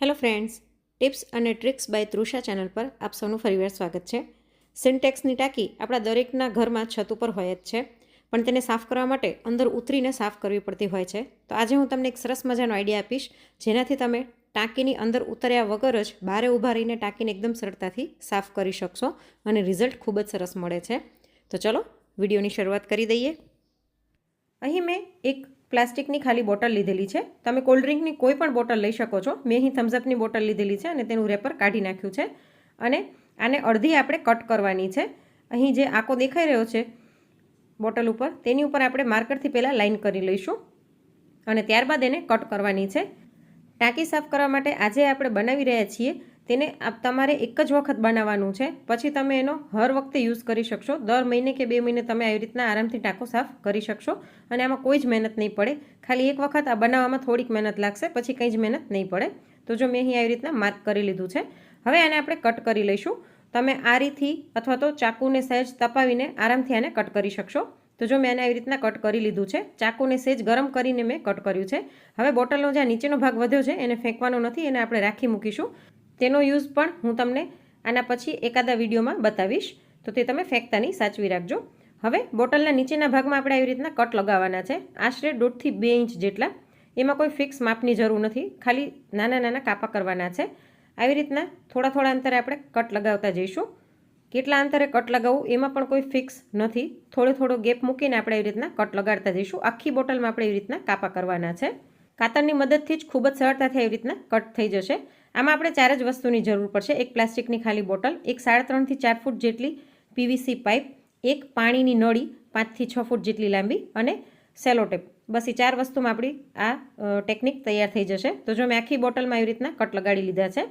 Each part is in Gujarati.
હેલો ફ્રેન્ડ્સ, ટિપ્સ અને ટ્રિક્સ બાય તૃષા ચેનલ પર આપ સૌનું ફરીવાર સ્વાગત છે. સિન્ટેક્સની ટાંકી આપણા દરેકના ઘરમાં છત ઉપર હોય જ છે, પણ તેને સાફ કરવા માટે અંદર ઉતરીને સાફ કરવી પડતી હોય છે. તો આજે હું તમને એક સરસ મજાનો આઈડિયા આપીશ, જેનાથી તમે ટાંકીની અંદર ઉતર્યા વગર જ બારે ઊભા રહીને ટાંકીને એકદમ સરળતાથી સાફ કરી શકશો અને રિઝલ્ટ ખૂબ જ સરસ મળે છે. તો ચલો, વિડીયોની શરૂઆત કરી દઈએ. અહીં મેં એક પ્લાસ્ટિકની ખાલી બોટલ લીધેલી છે. તમે કોલ્ડ ડ્રિંકની કોઈ પણ બોટલ લઈ શકો છો. મેં અહીં થમ્સઅપની બોટલ લીધેલી છે અને તેનું રેપર કાઢી નાખ્યું છે. અને આને અડધી આપણે કટ કરવાની છે. અહીં જે આંકો દેખાઈ રહ્યો છે બોટલ ઉપર, તેની ઉપર આપણે માર્કરથી પહેલાં લાઇન કરી લઈશું અને ત્યારબાદ એને કટ કરવાની છે. ટાંકી સાફ કરવા માટે આજે આપણે બનાવી રહ્યા છીએ તેને તમારે એક જ વખત બનાવવાનું છે. પછી તમે એનો હર વખતે યુઝ કરી શકશો. દર મહિને કે બે મહિને તમે આવી રીતના આરામથી ટાંકો સાફ કરી શકશો અને આમાં કોઈ જ મહેનત નહીં પડે. ખાલી એક વખત આ બનાવવામાં થોડીક મહેનત લાગશે, પછી કંઈ જ મહેનત નહીં પડે. તો જો મેં અહીં આવી રીતના માર્ક કરી લીધું છે. હવે આને આપણે કટ કરી લઈશું. તમે આ રીતથી અથવા તો ચાકુને સહેજ તપાવીને આરામથી આને કટ કરી શકશો. તો જો મેં આને આવી રીતના કટ કરી લીધું છે, ચાકુને સેજ ગરમ કરીને મેં કટ કર્યું છે. હવે બોટલનો જે નીચેનો ભાગ વધ્યો છે, એને ફેંકવાનો નથી, એને આપણે રાખી મૂકીશું. તેનો યુઝ પણ હું તમને આના પછી એકાદા વિડીયોમાં બતાવીશ. તો તે તમે ફેંકતાની સાચવી રાખજો. હવે બોટલના નીચેના ભાગમાં આપણે આવી રીતના કટ લગાવવાના છે. આશરે દોઢથી બે ઇંચ જેટલા. એમાં કોઈ ફિક્સ માપની જરૂર નથી. ખાલી નાના નાના કાપા કરવાના છે. આવી રીતના થોડા થોડા અંતરે આપણે કટ લગાવતા જઈશું. કેટલા અંતરે કટ લગાવવું એમાં પણ કોઈ ફિક્સ નથી. થોડો થોડો ગેપ મૂકીને આપણે એવી રીતના કટ લગાડતા જઈશું. આખી બોટલમાં આપણે એવી રીતના કાપા કરવાના છે. કાતરની મદદથી જ ખૂબ જ સરળતાથી એવી રીતના કટ થઈ જશે. આમાં આપણે ચાર જ વસ્તુની જરૂર પડશે. એક પ્લાસ્ટિકની ખાલી બોટલ, એક સાડા ત્રણથી ચાર ફૂટ જેટલી પીવીસી પાઇપ, એક પાણીની નળી પાંચથી છ ફૂટ જેટલી લાંબી અને સેલોટેપ બસ એ ચાર વસ્તુમાં આપણી આ ટેકનિક તૈયાર થઈ જશે. તો જો મેં આખી બોટલમાં એવી રીતના કટ લગાડી લીધા છે.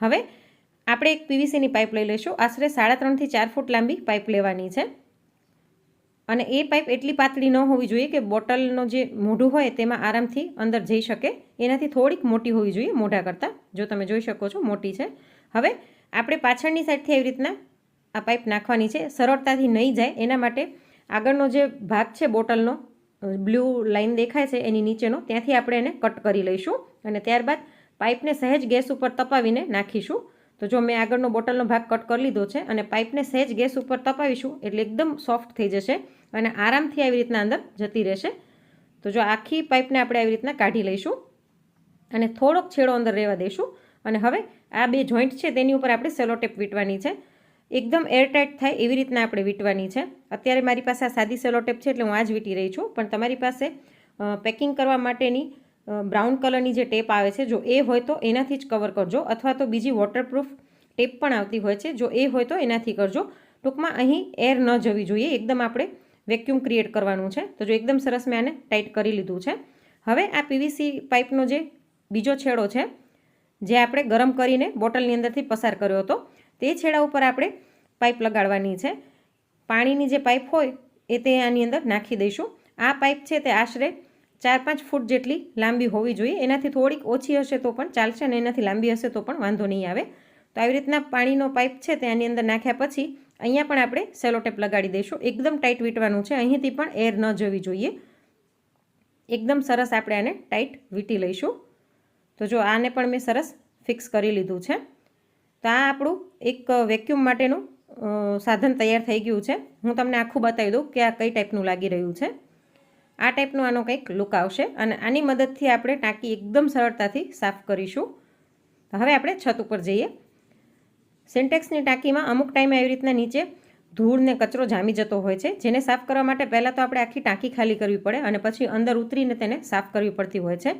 હવે આપણે એક પીવીસીની પાઇપ લઈ લઈશું. આશરે સાડા ત્રણથી ચાર ફૂટ લાંબી પાઇપ લેવાની છે. અને એ પાઇપ એટલી પાતળી ન હોવી જોઈએ કે બોટલનો જે મોઢું હોય તેમાં આરામથી અંદર જઈ શકે. એનાથી થોડીક મોટી હોવી જોઈએ, મોઢા કરતાં. જો તમે જોઈ શકો છો, મોટી છે. હવે આપણે પાછળની સાઈડથી એવી રીતના આ પાઇપ નાખવાની છે. સરળતાથી નહીં જાય. એના માટે આગળનો જે ભાગ છે બોટલનો, બ્લુ લાઇન દેખાય છે એની નીચેનો, ત્યાંથી આપણે એને કટ કરી લઈશું અને ત્યારબાદ પાઇપને સહેજ ગેસ ઉપર તપાવીને નાખીશું. તો જો મેં આગળનો બોટલનો ભાગ કટ કરી લીધો છે અને પાઇપને સહેજ ગેસ ઉપર તપાવીશું, એટલે એકદમ સોફ્ટ થઈ જશે. અને આરામથી આવી રીતના અંદર જતી રહેશે. તો જો આખી પાઇપને આપણે આવી રીતના કાઢી લઈશું અને થોડોક છેડો અંદર રહેવા દઈશું અને હવે આ બે જોઈન્ટ છે તેની ઉપર આપણે સેલોટેપ વીટવાની છે. એકદમ એરટાઇટ થાય એવી રીતના આપણે વીટવાની છે. અત્યારે મારી પાસે આ સાદી સેલોટેપ છે એટલે હું આ જ વીટી રહી છું. પણ તમારી પાસે પેકિંગ કરવા માટેની બ્રાઉન કલરની જે ટેપ આવે છે, જો એ હોય તો એનાથી જ કવર કરજો. અથવા તો બીજી વોટરપ્રૂફ ટેપ પણ આવતી હોય છે. જો એ હોય તો એનાથી કરજો. ટૂંકમાં અહીં એર ન જવી જોઈએ. એકદમ આપણે વેક્યુમ ક્રિએટ કરવાનું છે. તો જો એકદમ સરસ મેં આને ટાઈટ કરી લીધું છે. હવે આ પીવીસી પાઇપનો જે બીજો છેડો છે, જે આપણે ગરમ કરીને બોટલની અંદરથી પસાર કર્યો હતો, તે છેડા ઉપર આપણે પાઇપ લગાડવાની છે. પાણીની જે પાઇપ હોય, એ તે આની અંદર નાખી દઈશું. આ પાઇપ છે તે આશરે ચાર પાંચ ફૂટ જેટલી લાંબી હોવી જોઈએ. એનાથી થોડીક ઓછી હશે તો પણ ચાલશે અને એનાથી લાંબી હશે તો પણ વાંધો નહીં આવે. તો આવી રીતના પાણીનો પાઇપ છે તે આની અંદર નાખ્યા પછી અહીંયા પણ આપણે સેલોટેપ લગાડી દઈશું. એકદમ ટાઈટ વીટવાનું છે. અહીંથી પણ એર ન જવી જોઈએ. એકદમ સરસ આપણે આને ટાઈટ વીટી લઈશું. તો જો આને પણ મેં સરસ ફિક્સ કરી લીધું છે. તો આ આપણું એક વેક્યુમ માટેનું સાધન તૈયાર થઈ ગયું છે. હું તમને આખું બતાવી દઉં કે આ કઈ ટાઈપનું લાગી રહ્યું છે. આ ટાઈપનું આનો કંઈક લુક આવશે અને આની મદદથી આપણે ટાંકી એકદમ સરળતાથી સાફ કરીશું. હવે આપણે છત ઉપર જઈએ. સિન્ટેક્સની ટાંકીમાં અમુક ટાઈમે આવી રીતના નીચે ધૂળ ને કચરો જામી જતો હોય છે, જેને સાફ કરવા માટે પહેલાં તો આપણે આખી ટાંકી ખાલી કરવી પડે અને પછી અંદર ઉતરીને તેને સાફ કરવી પડતી હોય છે.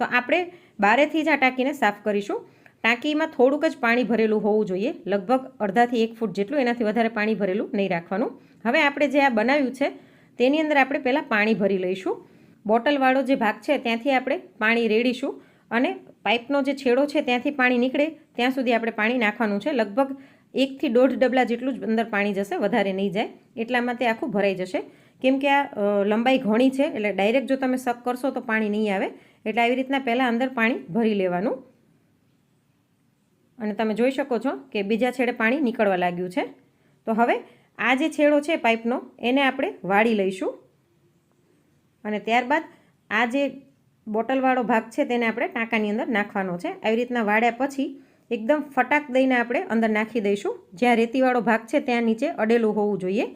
તો આપણે બારેથી જ આ ટાંકીને સાફ કરીશું. ટાંકીમાં થોડુંક જ પાણી ભરેલું હોવું જોઈએ, લગભગ અડધાથી એક ફૂટ જેટલું, એનાથી વધારે પાણી ભરેલું નહીં રાખવાનું. હવે આપણે જે આ બનાવ્યું છે, તેની અંદર આપણે પહેલાં પાણી ભરી લઈશું. બોટલવાળો જે ભાગ છે, ત્યાંથી આપણે પાણી રેડીશું અને પાઇપનો જે છેડો છે ત્યાંથી પાણી નીકળે, ત્યાં સુધી આપણે પાણી નાખવાનું છે. લગભગ એકથી દોઢ ડબલા જેટલું જ અંદર પાણી જશે, વધારે નહીં જાય. એટલામાં તે આખું ભરાઈ જશે. કેમ કે આ લંબાઈ ઘણી છે, એટલે ડાયરેક્ટ જો તમે શક કરશો તો પાણી નહીં આવે. એટલે આવી રીતના પહેલાં અંદર પાણી ભરી લેવાનું. અને તમે જોઈ શકો છો કે બીજા છેડે પાણી નીકળવા લાગ્યું છે. તો હવે આ જે છેડો છે પાઇપનો, એને આપણે વાળી લઈશું. અને ત્યારબાદ આ જે બોટલવાળો ભાગ છે તેને આપણે ટાંકાની અંદર નાખવાનો છે. આવી રીતના વાળ્યા પછી એકદમ ફટાક દઈને આપણે અંદર નાખી દઈશું. જ્યાં રેતીવાળો ભાગ છે ત્યાં નીચે અડેલું હોવું જોઈએ.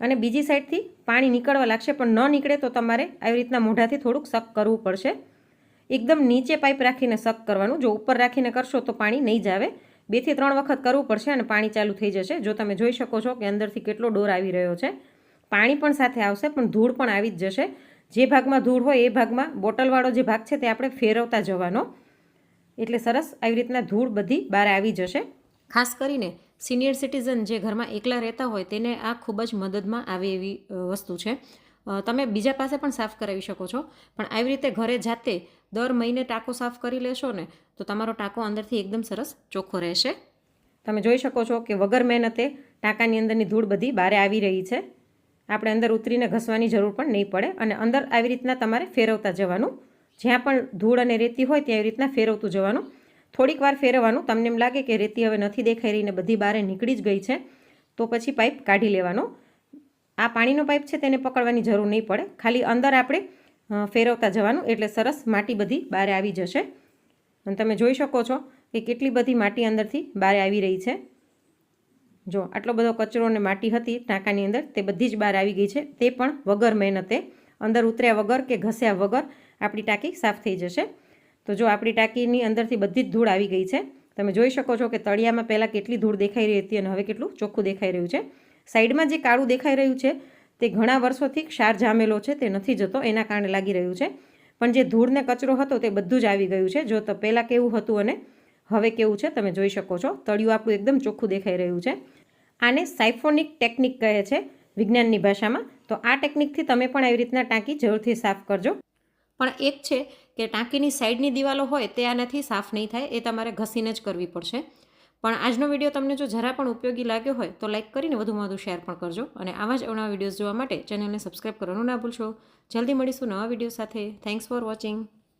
અને બીજી સાઈડથી પાણી નીકળવા લાગશે પણ ન નીકળે તો તમારે આવી રીતના મોઢાથી થોડુંક શક કરવું પડશે. એકદમ નીચે પાઇપ રાખીને શક કરવાનું. જો ઉપર રાખીને કરશો તો પાણી નહીં જ આવે. બેથી ત્રણ વખત કરવું પડશે અને પાણી ચાલુ થઈ જશે. જો તમે જોઈ શકો છો કે અંદરથી કેટલો ડોર આવી રહ્યો છે. પાણી પણ સાથે આવશે પણ ધૂળ પણ આવી જ જશે. જે ભાગમાં ધૂળ હોય એ ભાગમાં બોટલવાળો જે ભાગ છે તે આપણે ફેરવતા જવાનો. એટલે સરસ આવી રીતના ધૂળ બધી બહાર આવી જશે. ખાસ કરીને સિનિયર સિટીઝન જે ઘરમાં એકલા રહેતા હોય તેને આ ખૂબ જ મદદમાં આવે એવી વસ્તુ છે. તમે બીજા પાસે પણ સાફ કરાવી શકો છો. પણ આવી રીતે ઘરે જાતે દર મહિને ટાંકો સાફ કરી લેશો ને, તો તમારો ટાંકો અંદરથી એકદમ સરસ ચોખ્ખો રહેશે. તમે જોઈ શકો છો કે વગર મહેનતે ટાંકાની અંદરની ધૂળ બધી બહાર આવી રહી છે. આપણે અંદર ઉતરીને ઘસવાની જરૂર પણ નહીં પડે અને અંદર આવી રીતના તમારે ફેરવતા જવાનું. જ્યાં પણ ધૂળ અને રેતી હોય ત્યાં એવી રીતના ફેરવતું જવાનું. થોડીક વાર ફેરવવાનું. તમને એમ લાગે કે રેતી હવે નથી દેખાઈ રહી ને બધી બહાર નીકળી જ ગઈ છે, તો પછી પાઇપ કાઢી લેવાનો. આ પાણીનો પાઇપ છે તેને પકડવાની જરૂર નહીં પડે. ખાલી અંદર આપણે ફેરવતા જવાનું. એટલે સરસ માટી બધી બહાર આવી જશે. અને તમે જોઈ શકો છો કે કેટલી બધી માટી અંદરથી બહાર આવી રહી છે. જો આટલો બધો કચરો અને માટી હતી ટાંકાની અંદર, તે બધી જ બહાર આવી ગઈ છે. તે પણ વગર મહેનતે. અંદર ઉતર્યા વગર કે ઘસ્યા વગર આપણી ટાંકી સાફ થઈ જશે. તો જો આપણી ટાંકીની અંદરથી બધી જ ધૂળ આવી ગઈ છે. તમે જોઈ શકો છો કે તળિયામાં પહેલાં કેટલી ધૂળ દેખાઈ રહી હતી અને હવે કેટલું ચોખ્ખું દેખાઈ રહ્યું છે. સાઈડમાં જે કાળું દેખાઈ રહ્યું છે, તે ઘણા વર્ષોથી ક્ષાર જામેલો છે, તે નથી જતો, એના કારણે લાગી રહ્યું છે. પણ જે ધૂળને કચરો હતો, તે બધું જ આવી ગયું છે. જો તો પહેલાં કેવું હતું અને હવે કેવું છે તમે જોઈ શકો છો, તળિયું આપણું એકદમ ચોખ્ખું દેખાઈ રહ્યું છે. આને સાઇફોનિક ટેકનિક કહે છે વિજ્ઞાનની ભાષામાં. તો આ ટેકનિકથી તમે પણ આવી રીતના ટાંકી જરૂરથી સાફ કરજો. પણ એક છે કે ટાંકીની સાઈડની દિવાલો હોય તે આનાથી સાફ નહીં થાય, એ તમારે ઘસીને જ કરવી પડશે. પણ આજનો વીડિયો તમને જો જરા પણ ઉપયોગી લાગ્યો હોય તો લાઇક કરીને વધુમાં વધુ શેર પણ કરજો અને આવા જ અવનવા વિડીયોઝ જોવા માટે ચેનલને સબસ્ક્રાઈબ કરવાનું ના ભૂલશો. જલ્દી મળીશું નવા વીડિયો સાથે. Thanks for watching